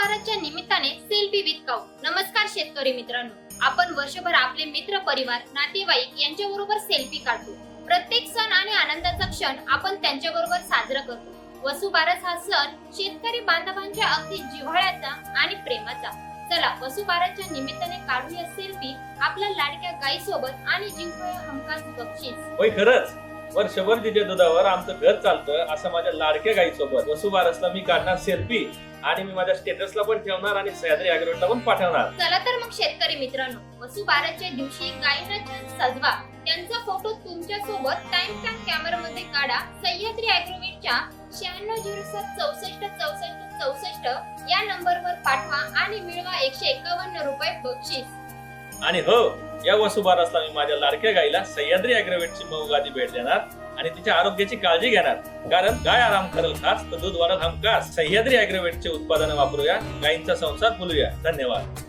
वसुबारसच्या निमित्ताने selfie with काऊ नमस्कार शेतकरी मित्रांनो. आपण वर्षभर आपले मित्र परिवार नातेवाईक यांच्याबरोबर सेल्फी काढतो. प्रत्येक सण आणि आनंदाचा क्षण आपण त्यांच्याबरोबर साजरा करतो. वसुबारस हा सण शेतकरी बांधवांच्या अगदी जिव्हाळ्याचा आणि प्रेमाचा. चला वसुबारसच्या निमित्ताने काढूया सेल्फी. आपल्या लाडक्या गाई सोबत आणि जिंकूया हमखास बक्षीस. होय खरंच? वर्षभर तिच्या दुधावर आमचं घर चालतं असं माझ्या लाडक्या गाईसोबत वसुबारसला मी काढणार सेल्फी आणि मी माझ्या स्टेटसला पण ठेवणार आणि सह्याद्री अॅग्रोटला पण पाठवणार. चला तर मग शेतकरी मित्रांनो वसुबारसच्या दिवशी गायींना छान सजवा. त्यांचा फोटो तुमच्यासोबत टाइम टाइम कॅमेरा मध्ये काढा. सह्याद्री अॅग्रोवेटच्या शहाण्णव झिरो सात चौसष्ट चौसष्ट चौसष्ट या नंबरवर पाठवा आणि मिळवा एकशे एकावन्न रुपये बक्षीस. आणि हो या वसुबारसला मी माझ्या लाडक्या गाईला सह्याद्री अॅग्रोवेटची मऊगादी भेट देणार आणि तिच्या आरोग्याची काळजी घेणार. कारण गाय आराम करेल खास तर दूध वाढत हमखास. सह्याद्री अॅग्रोवेटचे उत्पादन वापरूया गायींचा संसार फुलूया. धन्यवाद.